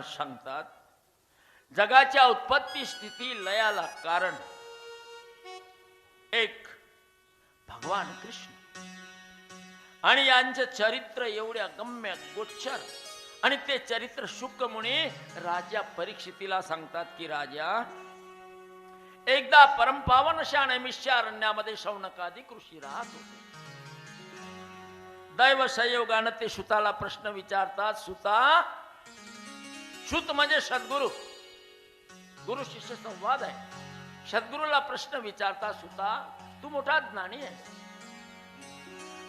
सांगतात जगाच्या उत्पत्ती स्थिती लयाला कारण. एक भगवान कृष्ण. आणि यांचं चरित्र एवढ्या गम्य गोच्चर आणि ते चरित्र शुक मुनी राजा परीक्षितीला सांगतात की राजा एकदा परमपावन अशा नैमिष्यारण्यामध्ये शौनकादिक ऋषी राहत होते. दैव संयोगानं ते सुताला प्रश्न विचारतात सुता सुत म्हणजे सद्गुरु. गुरु शिष्य संवाद आहे. सद्गुरूला प्रश्न विचारता सुद्धा तू मोठा ज्ञानी आहे.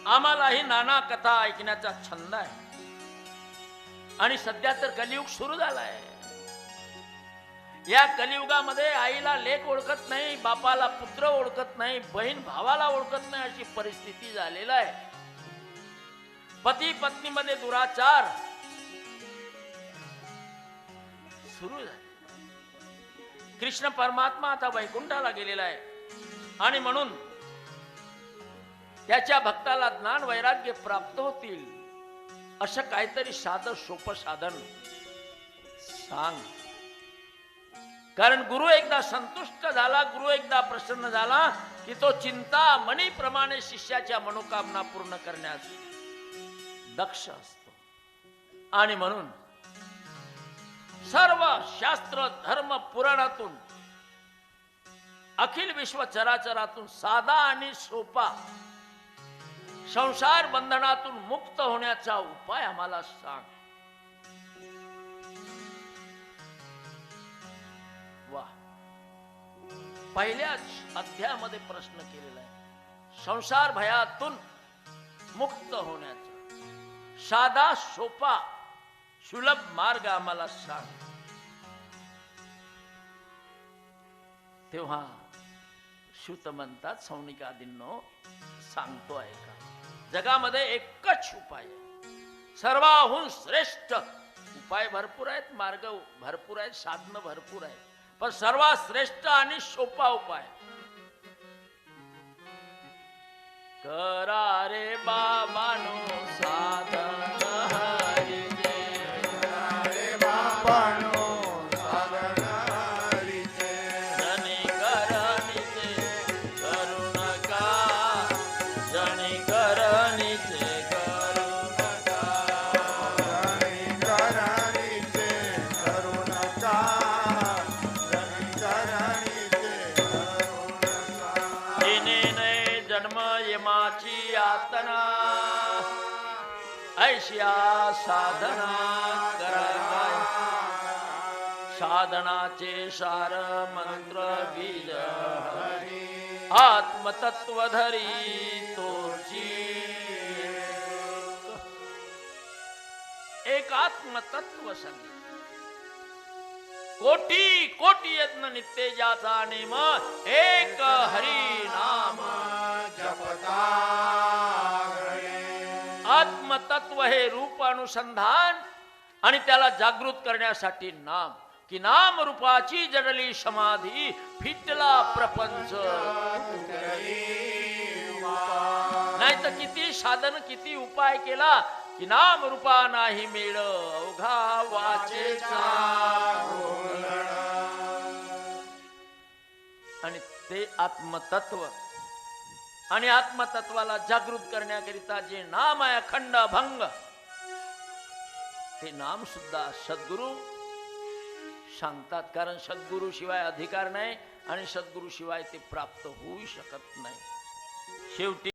आम्हालाही नाना कथा ऐकण्याचा छंद आहे. आणि सध्या तर कलियुग सुरू झालाय. या कलियुगामध्ये आईला लेख ओळखत नाही बापाला पुत्र ओळखत नाही बहीण भावाला ओळखत नाही अशी परिस्थिती झालेला आहे. पती पत्नीमध्ये दुराचार सुरू झाली. कृष्ण परमात्मा आता वैकुंठाला गेलेला आहे. आणि म्हणून त्याच्या भक्ताला ज्ञान वैराग्य प्राप्त होतील असं काहीतरी साधं सोपं साधन सांग. कारण गुरु एकदा संतुष्ट झाला गुरु एकदा प्रसन्न झाला की तो चिंता मणीप्रमाणे शिष्याच्या मनोकामना पूर्ण करण्यास दक्ष असतो. आणि म्हणून सर्व शास्त्र धर्म पुराणातून अखिल विश्व चराचरातून साधा आणि सोपा संसार बंधनातून मुक्त होण्याचा उपाय आम्हाला सांग. वा पहिल्याच अध्यायामध्ये प्रश्न केलेला आहे. संसार भयातून मुक्त होण्याचा साधा सोपा सुलभ मार्ग आम्हाला सांग. तेव्हा श्रुत म्हणतात सौनिकादींनो सांगतो आहे का? जगामध्ये एकच उपाय आहे. सर्वाहून श्रेष्ठ उपाय भरपूर आहेत मार्ग भरपूर आहेत साधनं भरपूर आहेत. पण सर्वात श्रेष्ठ आणि सोपा उपाय. करा रे बाबानो. जन्म यमाची आतना ऐश्या साधना कराय साधनाचे सार मंत्र बीज आत्मतत्व धरी तोची. एक आत्मतत्व संगीत कोटी कोटी यत्न नित्य जाचा नेम एक हरी नाम. आत्मतत्व हे रूप अनुसंधान आणि त्याला जागृत करण्यासाठी नाम कि नाम रूपाची जडली समाधी फिटला प्रपंच. नाही तर किती साधन किती उपाय केला की नाम रूपा नाही मिळ अवघा वाचेचा आणि ते आत्मतत्व आणि आत्मतत्वाला जागृत करण्याकरिता जे नाम आहे अखंड भंग ते नाम सुद्धा सद्गुरु सांगतात. कारण सद्गुरु शिवाय अधिकार नाही आणि सद्गुरु शिवाय ते प्राप्त होऊ शकत नाही. शेवटी